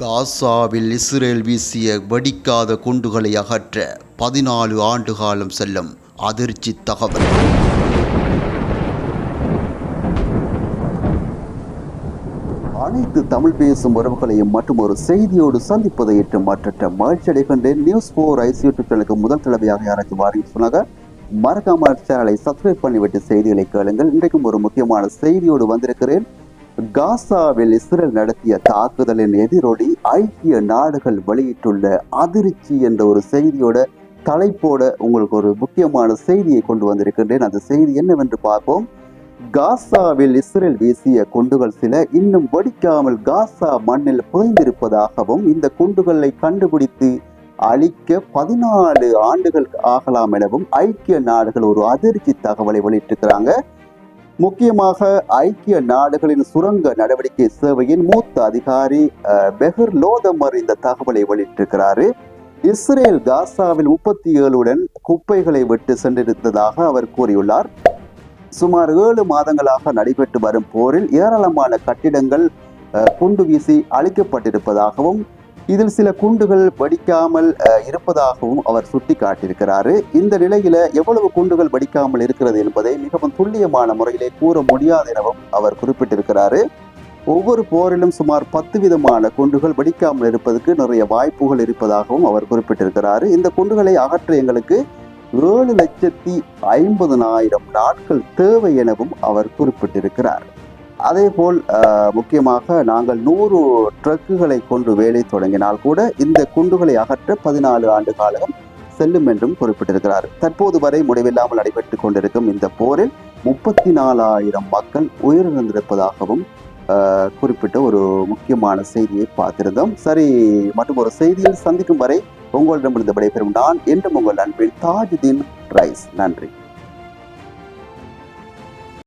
காசாவில் இஸ்ரேல் வீசிய வெடிக்காத குண்டுகளை அகற்ற பதினாலு ஆண்டு காலம் செல்லும் அதிர்ச்சி தகவல். அனைத்து தமிழ் பேசும் உறவுகளையும் மற்றும் ஒரு செய்தியோடு சந்திப்பதை ஏற்று மற்ற மகிழ்ச்சி அடைகின்றேன் நியூஸ் போர் ஐசி யூடியூப் சேனலுக்கு முதல் தலைவையாக யாராச்சும் வாரின்னு சொன்னாங்க மறக்காம சேனலை சப்ஸ்கிரைப் பண்ணிவிட்டு செய்திகளை கேளுங்கள். இன்றைக்கும் ஒரு முக்கியமான செய்தியோடு வந்திருக்கிறேன். காசாவில் இஸ்ரேல் நடத்திய தாக்குதலின் எதிரொலி ஐக்கிய நாடுகள் வெளியிட்டுள்ள அதிர்ச்சி என்ற ஒரு செய்தியோட தலைப்போட உங்களுக்கு ஒரு முக்கியமான செய்தியை கொண்டு வந்திருக்கின்றேன். அந்த செய்தி என்னவென்று பார்ப்போம். காசாவில் இஸ்ரேல் வீசிய குண்டுகள் சில இன்னும் வெடிக்காமல் காசா மண்ணில் புதைந்திருப்பதாகவும் இந்த குண்டுகளை கண்டுபிடித்து அழிக்க பதினாலு ஆண்டுகள் ஆகலாம் எனவும் ஐக்கிய நாடுகள் ஒரு அதிர்ச்சி தகவலை வெளியிட்டிருக்கிறாங்க. முக்கியமாக ஐக்கிய நாடுகளின் சுரங்க நடவடிக்கை சேவையின் மூத்த அதிகாரி பெஹர் லோதமர் இந்த தகவலை வெளியிட்டிருக்கிறாரு. இஸ்ரேல் காசாவில் முப்பத்தி ஏழுடன் குப்பைகளை விட்டு சென்றிருந்ததாக அவர் கூறியுள்ளார். சுமார் ஏழு மாதங்களாக நடைபெற்று வரும் போரில் ஏராளமான கட்டிடங்கள் குண்டு வீசி அழிக்கப்பட்டிருப்பதாகவும் இதில் சில குண்டுகள் வடிக்காமல் இருப்பதாகவும் அவர் சுட்டி காட்டியிருக்கிறாரு இந்த நிலையில எவ்வளவு குண்டுகள் வடிக்காமல் இருக்கிறது என்பதை மிகவும் துல்லியமான முறையிலே கூற முடியாது எனவும் அவர் குறிப்பிட்டிருக்கிறாரு. ஒவ்வொரு போரிலும் சுமார் பத்து விதமான குண்டுகள் வெடிக்காமல் இருப்பதற்கு நிறைய வாய்ப்புகள் இருப்பதாகவும் அவர் குறிப்பிட்டிருக்கிறார். இந்த குண்டுகளை அகற்ற எங்களுக்கு ஏழு லட்சத்தி ஐம்பதனாயிரம் நாட்கள் தேவை எனவும் அவர் குறிப்பிட்டிருக்கிறார். அதேபோல் போல் முக்கியமாக நாங்கள் நூறு ட்ரக்குகளை கொண்டு வேலை தொடங்கினால் கூட இந்த குண்டுகளை அகற்ற பதினாலு ஆண்டு காலம் செல்லும் என்றும் குறிப்பிட்டிருக்கிறார். தற்போது வரை முடிவில்லாமல் நடைபெற்றுக் கொண்டிருக்கும் இந்த போரில் முப்பத்தி நாலாயிரம் மக்கள் உயிரிழந்திருப்பதாகவும் குறிப்பிட்ட ஒரு முக்கியமான செய்தியை பார்த்திருந்தோம். சரி மற்றும் ஒரு செய்தியில் சந்திக்கும் வரை உங்களிடமிருந்து விடைபெறும் நான் என்றும் உங்கள் அன்பில் தாஜுதீன் ரைஸ். நன்றி.